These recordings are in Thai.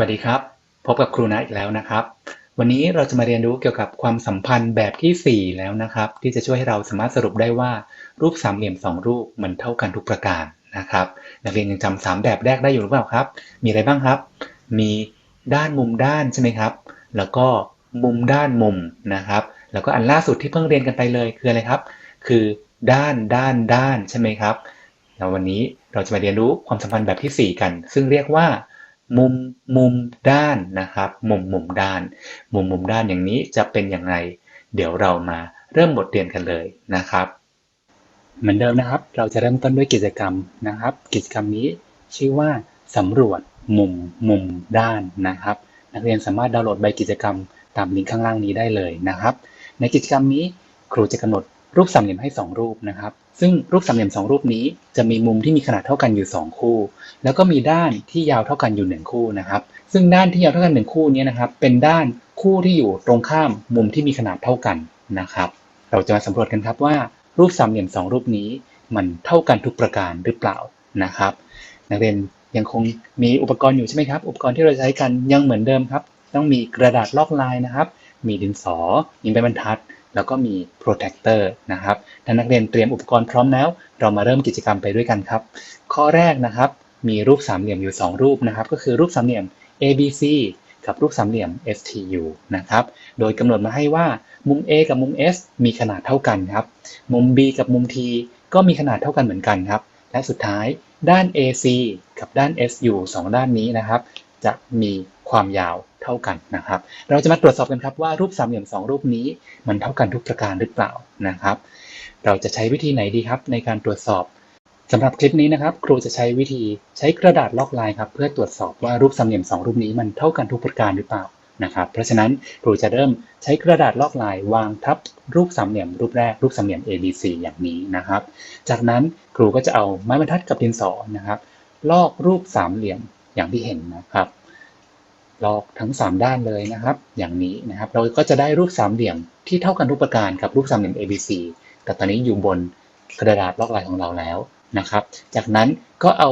วัสดีครับ พบกับครูนะอีกแล้วนะครับ วันนี้เราจะมาเรียนรู้เกี่ยวกับความสัมพันธ์แบบที่ 4 แล้วนะครับ ที่จะช่วยให้เราสามารถสรุปได้ว่ารูปสามเหลี่ยม 2 รูปมันเท่ากันทุกประการนะครับนักเรียนยังจำสามแบบแรกได้อยู่หรือเปล่าครับ มีอะไรบ้างครับ มีด้านมุมด้านใช่ไหมครับ แล้วก็มุมด้านมุมนะครับ แล้วก็อันล่าสุดที่เพิ่งเรียนกันไปเลยคืออะไรครับ คือด้านด้านด้านใช่ไหมครับแล้ววันนี้เราจะมาเรียนรู้ความสัมพันธ์แบบที่ 4 กัน ซึ่งเรียกว่า มุมมุมด้านนะครับ มุมมุมด้าน มุมมุมด้านอย่างนี้จะเป็นอย่างไร เดี๋ยวเรามาเริ่มบทเรียนกันเลยนะครับ เหมือนเดิมนะครับ เราจะเริ่มต้นด้วยกิจกรรมนะครับ กิจกรรมนี้ชื่อว่าสำรวจมุมมุมด้านนะครับ นักเรียนสามารถดาวน์โหลดใบกิจกรรมตามลิงก์ข้างล่างนี้ได้เลยนะครับ ในกิจกรรมนี้ครูจะกำหนด รูปสามเหลี่ยมให้2รูปนะครับ ซึ่งรูปสามเหลี่ยม2รูปนี้จะมีมุมที่มีขนาดเท่ากันอยู่ 2 คู่ แล้วก็มีด้านที่ยาวเท่ากันอยู่ 1 คู่นะครับ ซึ่งด้านที่ยาวเท่ากัน 1 คู่นี้นะครับ เป็นด้านคู่ที่อยู่ตรงข้ามมุมที่มีขนาดเท่ากันนะครับ เราจะมาสำรวจกันครับว่า รูปสามเหลี่ยม 2 รูปนี้ มันเท่ากันทุกประการหรือเปล่านะครับ นักเรียนยังคงมีอุปกรณ์อยู่ใช่ไหมครับ อุปกรณ์ที่เราใช้กันยังเหมือนเดิมครับ ต้องมีกระดาษลอกลายนะครับ มีดินสอมีใบบรรทัด แล้วก็มี protector นะครับถ้านักเรียนเตรียมอุปกรณ์พร้อมแล้ว เรามาเริ่มกิจกรรมไปด้วยกันครับ ข้อแรกนะครับมีรูปสามเหลี่ยมอยู่ 2 รูปนะครับ ก็คือรูปสามเหลี่ยม ABC กับรูปสามเหลี่ยม STU นะครับ โดยกำหนดมาให้ว่ามุม A กับมุม S มีขนาดเท่ากันครับ มุม B กับมุม T ก็มีขนาดเท่ากันเหมือนกันครับ และสุดท้ายด้าน AC กับด้าน SU 2 ด้านนี้นะครับ จะมีความยาว เท่ากันนะครับ เราจะมาตรวจสอบกันครับว่ารูปสามเหลี่ยม2รูปนี้มันเท่ากันทุกประการหรือเปล่านะครับ เราจะใช้วิธีไหนดีครับในการตรวจสอบสำหรับคลิปนี้นะครับ ครูจะใช้วิธีใช้กระดาษลอกลายครับเพื่อตรวจสอบว่ารูปสามเหลี่ยม2รูปนี้มันเท่ากันทุกประการหรือเปล่านะครับ เพราะฉะนั้นครูจะเริ่มใช้กระดาษลอกลายวางทับรูปสามเหลี่ยมรูปแรกรูปสามเหลี่ยม ABC อย่างนี้นะครับ จากนั้นครูก็จะเอาไม้บรรทัดกับดินสอนะครับ ลอกรูปสามเหลี่ยมอย่างที่เห็นนะครับ ลอกทั้ง 3 ด้านเลยนะครับ อย่างนี้นะครับ เราก็จะได้รูปสามเหลี่ยมที่เท่ากันทุกประการกับรูปสามเหลี่ยม ABC แต่ตอนนี้อยู่บนกระดาษลอกลายของเราแล้วนะครับ จากนั้นก็เอา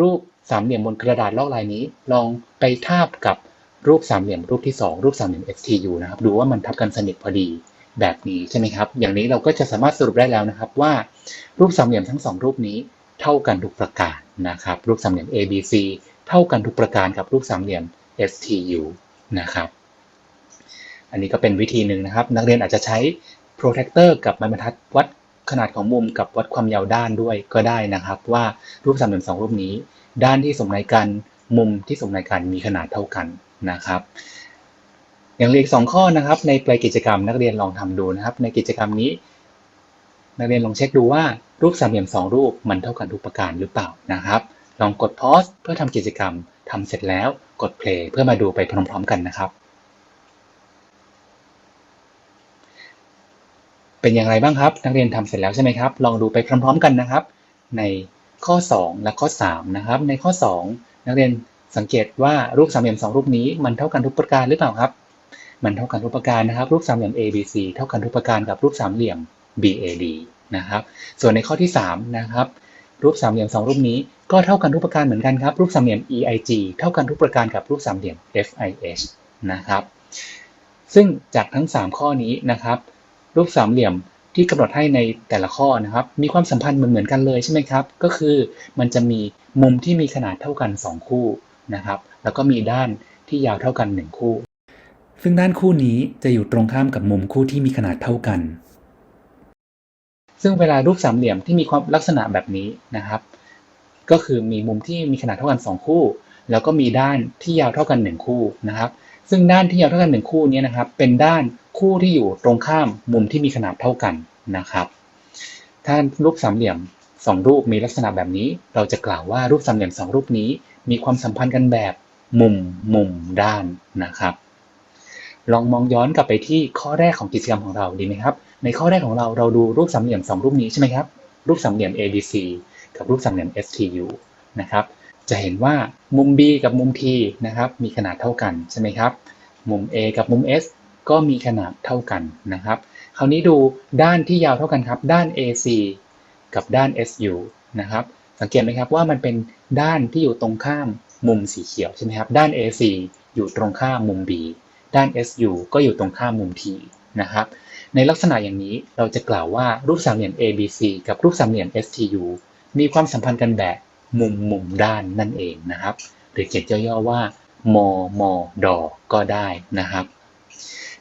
รูปสามเหลี่ยมบนกระดาษลอกลายนี้ ลองไปทาบกับรูปสามเหลี่ยมรูปที่ 2 รูปสามเหลี่ยม STU นะครับ ดูว่ามันทับกันสนิทพอดีแบบนี้ใช่ไหมครับ อย่างนี้เราก็จะสามารถสรุปได้แล้วนะครับว่ารูปสามเหลี่ยมทั้ง 2 รูปนี้เท่ากันทุกประการนะครับ รูปสามเหลี่ยม ABC เท่ากันทุกประการกับรูปสามเหลี่ยม STU นะครับ อันนี้ก็เป็นวิธีหนึ่งนะครับ นักเรียนอาจจะใช้ protector กับไม้บรรทัดวัดขนาดของมุมกับวัดความยาวด้านด้วยก็ได้นะครับ ว่ารูปสามเหลี่ยมสองรูปนี้ ด้านที่สมในกันมุมที่สมในกันมีขนาดเท่ากันนะครับ อย่างเลขสองข้อนะครับ ในปลายกิจกรรมนักเรียนลองทำดูนะครับ ในกิจกรรมนี้ นักเรียนลองเช็คดูว่ารูปสามเหลี่ยมสองรูปมันเท่ากันทุกประการหรือเปล่านะครับ ลองกด pause เพื่อทำกิจกรรม ทำเสร็จแล้วกด play เพื่อมาดูไปพร้อมๆกันนะครับ เป็นอย่างไรบ้างครับ นักเรียนทำเสร็จแล้วใช่ไหมครับ ลองดูไปพร้อมๆกันนะครับ ในข้อ 2 และข้อ 3 นะครับ ในข้อ 2 นักเรียนสังเกตว่ารูปสามเหลี่ยม2รูปนี้มันเท่ากันทุกประการหรือเปล่าครับ มันเท่ากันทุกประการนะครับ รูปสามเหลี่ยม ABC เท่ากันทุกประการกับรูปสามเหลี่ยม BAD นะครับ ส่วนในข้อที่ 3 นะครับ รูปสามเหลี่ยม2รูปนี้ก็เท่ากันทุกประการเหมือนกันครับ รูปสามเหลี่ยม EIG เท่ากันทุกประการกับรูปสามเหลี่ยม FIH นะครับ ซึ่งจากทั้ง 3 ข้อนี้นะครับ รูปสามเหลี่ยมที่กำหนดให้ในแต่ละข้อนะครับ มีความสัมพันธ์เหมือนเหมือนกันเลยใช่ไหมครับ ก็คือมันจะมีมุมที่มีขนาดเท่ากัน 2 คู่นะครับ แล้วก็มีด้านที่ยาวเท่ากัน 1 คู่ ซึ่งด้านคู่นี้จะอยู่ตรงข้ามกับมุมคู่ที่มีขนาดเท่ากัน ซึ่งเวลารูปสามเหลี่ยมที่มีความลักษณะแบบนี้นะครับ ก็คือมีมุมที่มีขนาดเท่ากัน 2 คู่ แล้วก็มีด้านที่ยาวเท่ากัน 1 คู่นะครับ ซึ่งด้านที่ยาวเท่ากัน 1 คู่นี้นะครับ เป็นด้านคู่ที่อยู่ตรงข้ามมุมที่มีขนาดเท่ากันนะครับ ถ้ารูปสามเหลี่ยม 2 รูปมีลักษณะแบบนี้ เราจะกล่าวว่ารูปสามเหลี่ยม 2 รูปนี้ มีความสัมพันธ์กันแบบมุมมุมด้านนะครับ ลองมองย้อนกลับไปที่ข้อแรกของกิจกรรมของเราดีไหมครับ ในข้อแรกของเราเราดูรูปสามเหลี่ยม2รูปนี้ใช่ไหมครับ รูปสามเหลี่ยม ABC กับรูปสามเหลี่ยม STU นะครับ จะเห็นว่ามุม B กับมุม T นะครับ มีขนาดเท่ากันใช่ไหมครับ มุม A กับมุม S ก็มีขนาดเท่ากันนะครับ คราวนี้ดูด้านที่ยาวเท่ากันครับ ด้าน AC กับด้าน SU นะครับ สังเกตไหมครับว่ามันเป็นด้านที่อยู่ตรงข้ามมุมสีเขียวใช่ไหมครับ ด้าน AC อยู่ตรงข้ามมุม B ด้าน SU ก็อยู่ตรงข้ามมุม T นะครับ ในลักษณะอย่างนี้เราจะกล่าวว่ารูปสามเหลี่ยม ABC กับรูปสามเหลี่ยม STU มีความสัมพันธ์กันแบบมุมมุมด้านนั่นเองนะครับ หรือเขียนย่อๆว่ามมดก็ได้นะครับ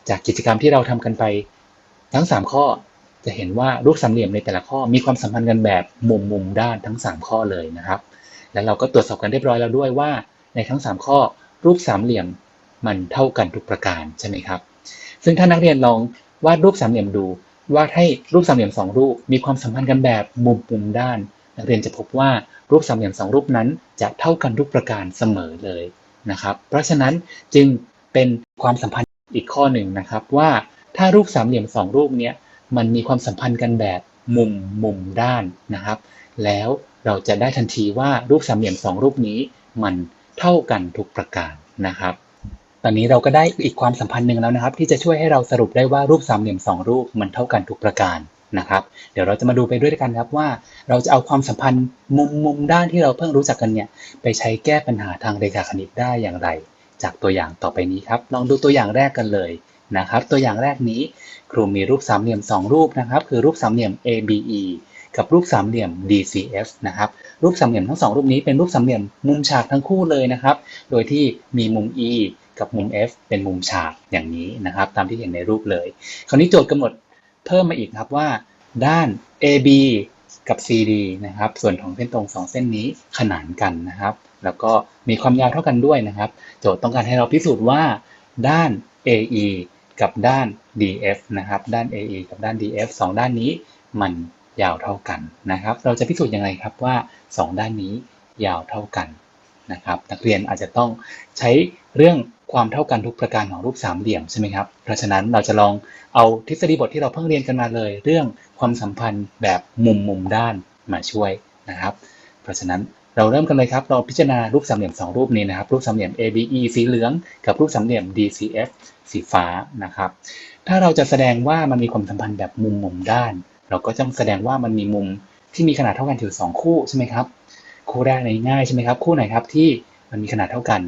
จากกิจกรรมที่เราทำกันไปทั้ง 3 ข้อจะเห็นว่ารูปสามเหลี่ยมในแต่ละข้อมีความสัมพันธ์กันแบบมุมมุมด้านทั้ง 3 ข้อเลยนะครับ และเราก็ตรวจสอบกันเรียบร้อยแล้วด้วยว่า ในทั้ง 3 ข้อ รูปสามเหลี่ยม มันเท่ากันทุกประการใช่ไหมครับ ซึ่งถ้านักเรียนลองวาดรูปสามเหลี่ยมดูวาดให้รูปสามเหลี่ยมสองรูปมีความสัมพันธ์กันแบบมุมมุมด้าน นักเรียนจะพบว่ารูปสามเหลี่ยมสองรูปนั้นจะเท่ากันทุกประการเสมอเลยนะครับ เพราะฉะนั้นจึงเป็นความสัมพันธ์อีกข้อหนึ่งนะครับว่าถ้ารูปสามเหลี่ยมสองรูปเนี้ยมันมีความสัมพันธ์กันแบบมุมมุมด้านนะครับ แล้วเราจะได้ทันทีว่ารูปสามเหลี่ยมสองรูปนี้มันเท่ากันทุกประการนะครับ ตอนนี้เราก็ได้อีกความสัมพันธ์หนึ่งแล้วนะครับ ที่จะช่วยให้เราสรุปได้ว่ารูปสามเหลี่ยมสองรูปมันเท่ากันทุกประการนะครับ เดี๋ยวเราจะมาดูไปด้วยกันครับว่า เราจะเอาความสัมพันธ์มุมมุมด้านที่เราเพิ่งรู้จักกันเนี่ยไปใช้แก้ปัญหาทางเรขาคณิตได้อย่างไร จากตัวอย่างต่อไปนี้ครับลองดูตัวอย่างแรกกันเลยนะครับ ตัวอย่างแรกนี้ครูมีรูปสามเหลี่ยม 2 รูปนะครับ คือรูปสามเหลี่ยม ABE กับรูปสามเหลี่ยม DCF นะครับ รูปสามเหลี่ยมทั้งสองรูปนี้เป็นรูปสามเหลี่ยมมุมฉากทั้งคู่เลยนะครับ โดยที่มีมุม E กับมุม F เป็นมุมฉากอย่างนี้นะครับ ตามที่เห็นในรูปเลย คราวนี้โจทย์กำหนดเพิ่มมาอีกครับว่า ด้าน AB กับ CD นะครับ ส่วนของเส้นตรง 2 เส้นนี้ขนานกันนะครับ แล้วก็มีความยาวเท่ากันด้วยนะครับ โจทย์ต้องการให้เราพิสูจน์ว่า ด้าน AE กับด้าน DF นะครับ ด้าน AE กับด้าน DF สองด้านนี้มันยาวเท่ากันนะครับ เราจะพิสูจน์ยังไงครับว่า 2 ด้านนี้ยาวเท่ากัน นะครับ นักเรียนอาจจะต้องใช้เรื่องความเท่ากันทุกประการของรูปสามเหลี่ยมใช่ไหมครับ เพราะฉะนั้นเราจะลองเอาทฤษฎีบทที่เราเพิ่งเรียนกันมาเลย เรื่องความสัมพันธ์แบบมุมมุมด้านมาช่วยนะครับ เพราะฉะนั้นเราเริ่มกันเลยครับ เราพิจารณารูปสามเหลี่ยม 2 รูปนี้นะครับ รูปสามเหลี่ยม ABE สีเหลือง กับรูปสามเหลี่ยม DCF สีฟ้านะครับ ถ้าเราจะแสดงว่ามันมีความสัมพันธ์แบบมุมมุมด้าน เราก็ต้องแสดงว่ามันมีมุมที่มีขนาดเท่ากันถึง2คู่ใช่ไหมครับ คู่แรกในง่ายใช่ไหมครับ คู่ไหนครับที่มันมีขนาดเท่ากัน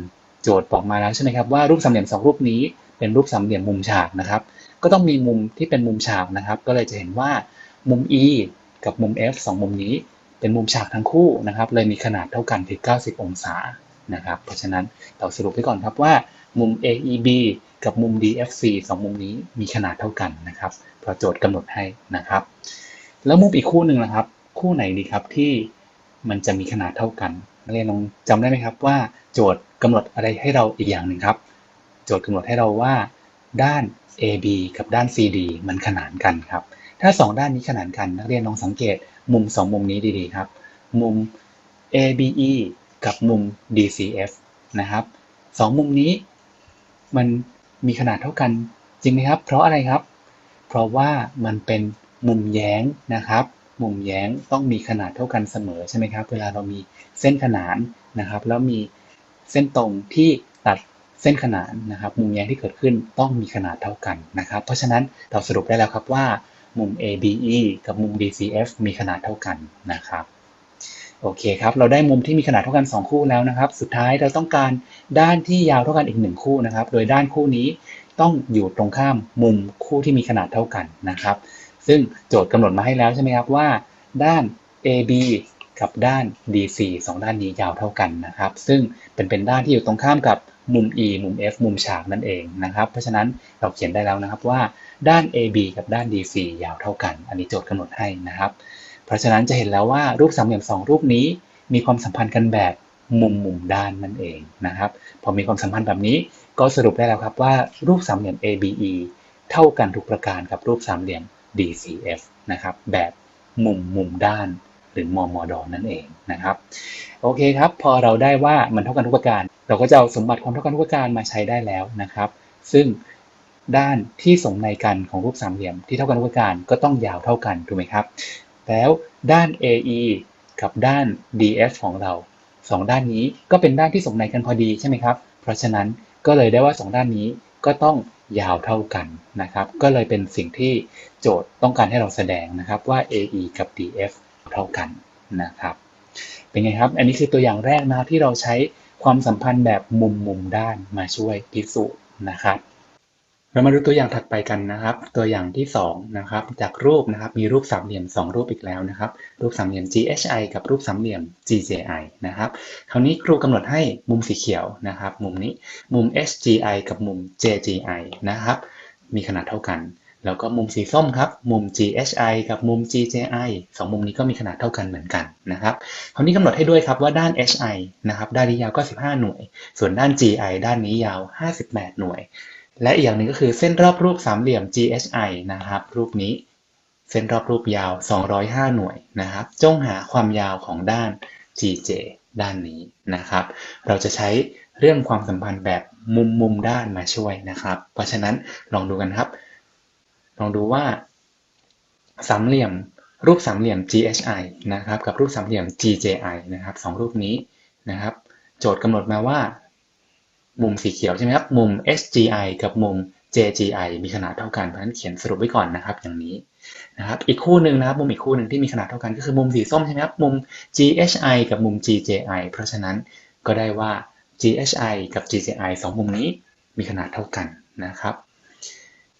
โจทย์บอกมาแล้วใช่ไหมครับว่ารูปสามเหลี่ยม2รูปนี้เป็นรูปสามเหลี่ยมมุมฉากนะครับ ก็ต้องมีมุมที่เป็นมุมฉากนะครับ ก็เลยจะเห็นว่ามุม E กับมุม F 2 มุมนี้เป็นมุมฉากทั้งคู่นะครับ เลยมีขนาดเท่ากันถึง 90 องศานะครับ เพราะฉะนั้นเราสรุปไว้ก่อนครับว่ามุม AEB กับมุม DFC 2 มุมนี้มีขนาดเท่ากันนะครับเพราะโจทย์กำหนดให้นะครับ แล้วมุมอีกคู่หนึ่งนะครับ คู่ไหนดีครับที่ มันจะมีขนาดเท่ากันนักเรียนลองจำได้ไหมครับว่าโจทย์กำหนดอะไรให้เราอีกอย่างหนึ่งครับ โจทย์กำหนดให้เราว่าด้าน AB กับด้าน CD มันขนานกันครับ ถ้า 2 ด้านนี้ขนานกัน นักเรียนลองสังเกตมุม 2 มุมนี้ดีๆครับ มุม ABE กับมุม DCF นะครับสองมุมนี้มันมีขนาดเท่ากันจริงไหมครับ เพราะอะไรครับ เพราะว่ามันเป็นมุมแย้งนะครับ มุมแย้งต้องมีขนาดเท่ากันเสมอใช่ไหมครับ เวลาเรามีเส้นขนานนะครับ แล้วมีเส้นตรงที่ตัดเส้นขนานนะครับ มุมแย้งที่เกิดขึ้นต้องมีขนาดเท่ากันนะครับ เพราะฉะนั้นเราสรุปได้แล้วครับว่ามุม ABE กับมุม DCF มีขนาดเท่ากันนะครับโอเคครับเราได้มุมที่มีขนาดเท่ากัน 2 คู่แล้วนะครับ สุดท้ายเราต้องการด้านที่ยาวเท่ากันอีก 1 คู่นะครับ โดยด้านคู่นี้ต้องอยู่ตรงข้ามมุมคู่ที่มีขนาดเท่ากันนะครับ ซึ่งโจทย์กำหนดมาให้แล้วใช่ไหมครับว่า ด้าน AB กับด้าน DC 2 ด้านนี้ยาวเท่ากันนะครับ ซึ่งเป็นเป็นด้านที่อยู่ตรงข้ามกับมุม E มุม F มุมฉากนั่นเองนะครับ เพราะฉะนั้นเราเขียนได้แล้วนะครับว่าด้าน AB กับด้าน DC ยาวเท่ากัน อันนี้โจทย์กำหนดให้นะครับ เพราะฉะนั้นจะเห็นแล้วว่ารูปสามเหลี่ยมสองรูปนี้ มีความสัมพันธ์กันแบบมุมมุมด้านนั่นเองนะครับ พอมีความสัมพันธ์แบบนี้ก็สรุปได้แล้วครับว่ารูปสามเหลี่ยม ABE เท่ากันทุกประการกับรูปสามเหลี่ยม DCF นะครับแบบมุมมุมด้านหรือมอมอดอนั่นเองนะครับโอเคครับ พอเราได้ว่ามันเท่ากันทุกประการ เราก็จะเอาสมบัติความเท่ากันทุกประการมาใช้ได้แล้วนะครับ ซึ่งด้านที่สมในกันของรูปสามเหลี่ยมที่เท่ากันทุกประการก็ต้องยาวเท่ากันถูกไหมครับ แล้วด้าน AE กับด้าน DF ของเรา 2 ด้านนี้ก็เป็นด้านที่สมในกันพอดีใช่ไหมครับ เพราะฉะนั้นก็เลยได้ว่า 2 ด้านนี้ก็ต้อง ยาวเท่ากันนะครับ ก็เลยเป็นสิ่งที่โจทย์ต้องการให้เราแสดงนะครับว่า AE กับ DF เท่ากันนะครับ เป็นไงครับ อันนี้คือตัวอย่างแรกนะที่เราใช้ความสัมพันธ์แบบมุมมุมด้านมาช่วยพิสูจน์นะครับ เรามาดูตัวอย่างถัดไปกันนะครับ ตัวอย่างที่2นะครับจากรูปนะครับมีรูปสามเหลี่ยม 2 รูปอีกแล้วนะครับ รูปสามเหลี่ยม GHI กับรูปสามเหลี่ยม GJI นะครับคราวนี้ครูกำหนดให้มุมสีเขียวนะครับ มุมนี้มุม SGI กับมุม JGI นะครับ มีขนาดเท่ากัน แล้วก็มุมสีส้มครับ มุม GHI กับมุม GJI สองมุมนี้ก็มีขนาดเท่ากันเหมือนกันนะครับคราวนี้กำหนดให้ด้วยครับว่าด้าน HI นะครับด้านนี้ยาวก็ 15 หน่วย ส่วนด้าน GI ด้านนี้ยาว 58 หน่วย และอีกอย่างหนึ่งก็คือเส้นรอบรูปสามเหลี่ยม GHI นะครับ รูปนี้ เส้นรอบรูปยาว 205 หน่วยนะครับ จงหาความยาวของด้าน GJ ด้านนี้นะครับ เราจะใช้เรื่องความสัมพันธ์แบบมุมมุมด้านมาช่วยนะครับ เพราะฉะนั้นลองดูกันครับ ลองดูว่าสามเหลี่ยมรูปสามเหลี่ยม GHI นะครับ กับรูปสามเหลี่ยม GJI นะครับสองรูปนี้นะครับ โจทย์กำหนดมาว่า มุมสีเขียวใช่ไหมครับ มุม SGI กับมุม JGI มีขนาดเท่ากัน เพราะฉะนั้นเขียนสรุปไว้ก่อนนะครับ อย่างนี้นะครับ อีกคู่หนึ่งนะครับ มุมอีกคู่หนึ่งที่มีขนาดเท่ากันก็คือมุมสีส้มใช่ไหมครับ มุม GHI กับมุม GJI เพราะฉะนั้นก็ได้ว่า GHI กับ GJI สองมุมนี้มีขนาดเท่ากันนะครับ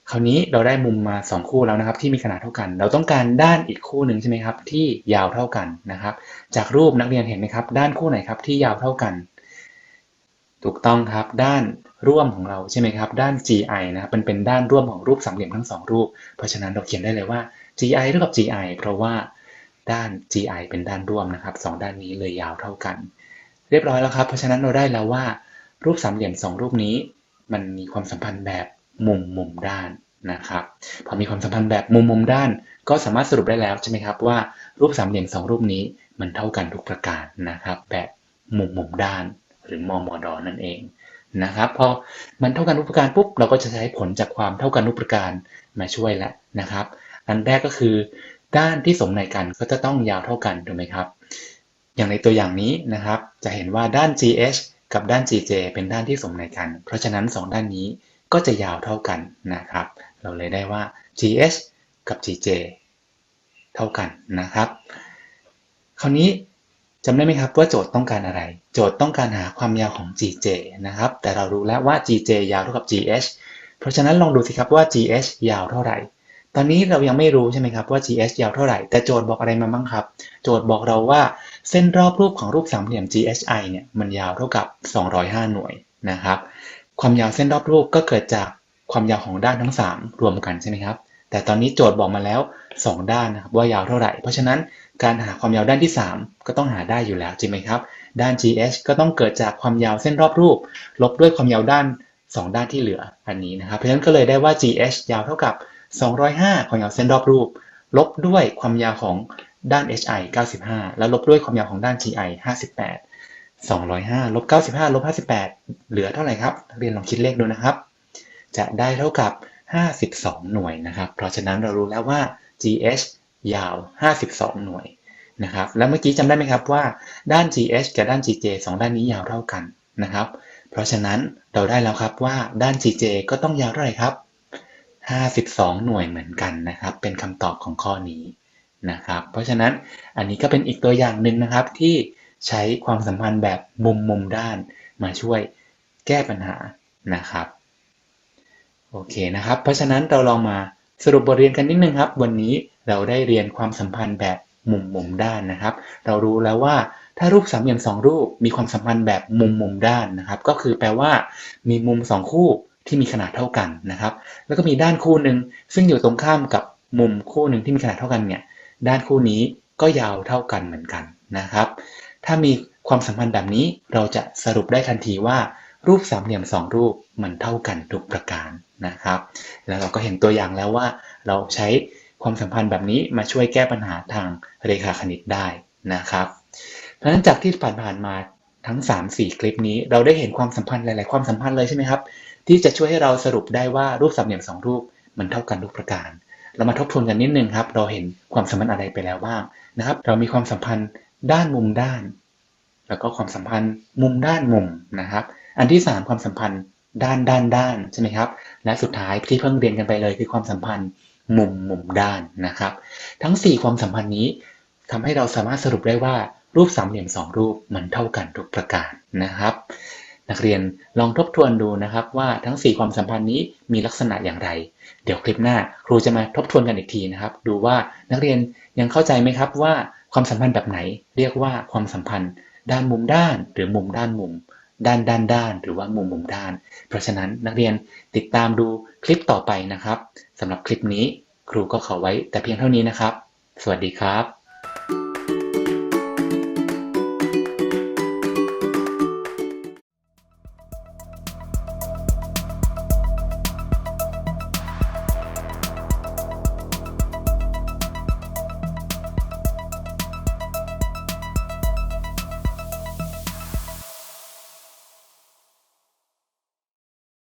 คราวนี้เราได้มุมมา 2 คู่แล้วนะครับ ที่มีขนาดเท่ากัน เราต้องการด้านอีกคู่หนึ่งใช่ไหมครับที่ยาวเท่ากันนะครับ จากรูปนักเรียนเห็นไหมครับ ด้านคู่ไหนครับที่ยาวเท่ากัน ถูกต้องครับด้านร่วมของเราใช่ไหมครับ ด้าน GI นะครับมันเป็นด้านร่วมของรูปสามเหลี่ยมทั้งสองรูป เพราะฉะนั้นเราเขียนได้เลยว่า GI เท่ากับ GI เพราะว่าด้าน GI เป็นด้านร่วมนะครับสองด้านนี้เลยยาวเท่ากัน เรียบร้อยแล้วครับ เพราะฉะนั้นเราได้แล้วว่า รูปสามเหลี่ยมสองรูปนี้ มันมีความสัมพันธ์แบบมุมมุมด้านนะครับพอมีความสัมพันธ์แบบมุมมุมด้าน ก็สามารถสรุปได้แล้วใช่ไหมครับว่ารูปสามเหลี่ยมสองรูปนี้มันเท่ากันทุกประการนะครับแบบมุมมุมด้าน หรือมมดอนั่นเองนะครับพอมันเท่ากันทุกประการปุ๊บเราก็จะใช้ผลจากความเท่ากันทุกประการมาช่วยแล้วนะครับ อันแรกก็คือ ด้านที่สมในกันก็จะต้องยาวเท่ากันถูกไหมครับ อย่างในตัวอย่างนี้นะครับ จะเห็นว่าด้าน GH กับด้าน GJ เป็นด้านที่สมในกัน เพราะฉะนั้น 2 ด้านนี้ก็จะยาวเท่ากันนะครับ เราเลยได้ว่า GH กับ GJ เท่ากันนะครับ คราวนี้ จำได้ไหมครับว่าโจทย์ต้องการอะไร โจทย์ต้องการหาความยาวของ GJ นะครับ แต่เรารู้แล้วว่า GJ ยาวเท่ากับ GH เพราะฉะนั้นลองดูสิครับว่า GH ยาวเท่าไหร่ ตอนนี้เรายังไม่รู้ใช่ไหมครับว่า GH ยาวเท่าไหร่ แต่โจทย์บอกอะไรมาบ้างครับ โจทย์บอกเราว่าเส้นรอบรูปของรูปสามเหลี่ยม GHI เนี่ยมันยาวเท่ากับ 205 หน่วยนะครับ ความยาวเส้นรอบรูปก็เกิดจากความยาวของด้านทั้ง 3 รวมกันใช่ไหมครับ แต่ตอนนี้โจทย์บอกมาแล้ว 2 ด้านนะครับว่ายาวเท่าไหร่ เพราะฉะนั้น การหาความยาวด้านที่ 3 ก็ต้องหาได้อยู่แล้วจริงไหมครับ ด้าน GH ก็ต้องเกิดจากความยาวเส้นรอบรูป ลบด้วยความยาวด้าน 2 ด้านที่เหลืออันนี้นะครับ เพราะฉะนั้นก็เลยได้ว่า GH ยาวเท่ากับ 205 ความยาวเส้นรอบรูป ลบด้วยความยาวของด้าน HI 95 แล้วลบด้วยความยาวของด้าน GI 58 205ลบ95ลบ58 เหลือเท่าไหร่ครับ เรียนลองคิดเลขดูนะครับ จะได้เท่ากับ 52 หน่วยนะครับ เพราะฉะนั้นเรารู้แล้วว่า GH ยาว 52 หน่วยนะครับ แล้วเมื่อกี้จำได้ไหมครับว่าด้าน GH กับด้าน GJ 2 ด้านนี้ยาวเท่ากันนะครับ เพราะฉะนั้นเราได้แล้วครับว่าด้าน GJ ก็ต้องยาวเท่าไหร่ครับ 52 หน่วยเหมือนกันนะครับ เป็นคำตอบของข้อนี้นะครับ เพราะฉะนั้นอันนี้ก็เป็นอีกตัวอย่างหนึ่งนะครับที่ใช้ความสัมพันธ์แบบมุมมุมด้านมาช่วยแก้ปัญหานะครับ โอเคนะครับ เพราะฉะนั้นเราลองมา สรุปบทเรียนกันนิดนึงครับ วันนี้เราได้เรียนความสัมพันธ์แบบมุมมุมด้านนะครับ เรารู้แล้วว่าถ้ารูปสามเหลี่ยมสองรูปมีความสัมพันธ์แบบมุมมุมด้านนะครับ ก็คือแปลว่า มีมุมสองคู่ที่มีขนาดเท่ากันนะครับ แล้วก็มีด้านคู่หนึ่งซึ่งอยู่ตรงข้ามกับมุมคู่หนึ่งที่มีขนาดเท่ากันเนี่ยด้านคู่นี้ก็ยาวเท่ากันเหมือนกันนะครับ ถ้ามีความสัมพันธ์แบบนี้เราจะสรุปได้ทันทีว่า รูปสามเหลี่ยมสองรูปมันเท่ากันทุกประการนะครับ แล้วเราก็เห็นตัวอย่างแล้วว่า เราใช้ความสัมพันธ์แบบนี้มาช่วยแก้ปัญหาทางเรขาคณิตได้นะครับเพราะฉะนั้นจากที่ผ่านๆมาทั้ง 3-4 คลิปนี้ เราได้เห็นความสัมพันธ์หลาย ๆ ความสัมพันธ์เลยใช่ไหมครับ ที่จะช่วยให้เราสรุปได้ว่ารูปสามเหลี่ยมสองรูปมันเท่ากันทุกประการ เรามาทบทวนกันนิดนึงครับ เราเห็นความสัมพันธ์อะไรไปแล้วบ้างนะครับ เรามีความสัมพันธ์ด้านมุมด้าน แล้วก็ความสัมพันธ์มุมด้านมุมนะครับ อันที่ 3 ความสัมพันธ์ด้านด้านด้านใช่ไหมครับ และสุดท้ายที่เพิ่งเรียนกันไปเลยคือความสัมพันธ์มุมมุมด้านนะครับ ทั้ง 4 ความสัมพันธ์นี้ทำให้เราสามารถสรุปได้ว่ารูปสามเหลี่ยมสองรูปมันเท่ากันทุกประการนะครับ นักเรียนลองทบทวนดูนะครับว่าทั้ง 4 ความสัมพันธ์นี้มีลักษณะอย่างไร เดี๋ยวคลิปหน้าครูจะมาทบทวนกันอีกทีนะครับ ดูว่านักเรียนยังเข้าใจไหมครับว่าความสัมพันธ์แบบไหน เรียกว่าความสัมพันธ์ ด้านมุมด้าน หรือมุมด้านมุม ด้านด้านด้าน หรือว่ามุมมุมด้าน เพราะฉะนั้นนักเรียนติดตามดูคลิปต่อไปนะครับสำหรับคลิปนี้ครูก็ขอไว้แต่เพียงเท่านี้นะครับ สวัสดีครับ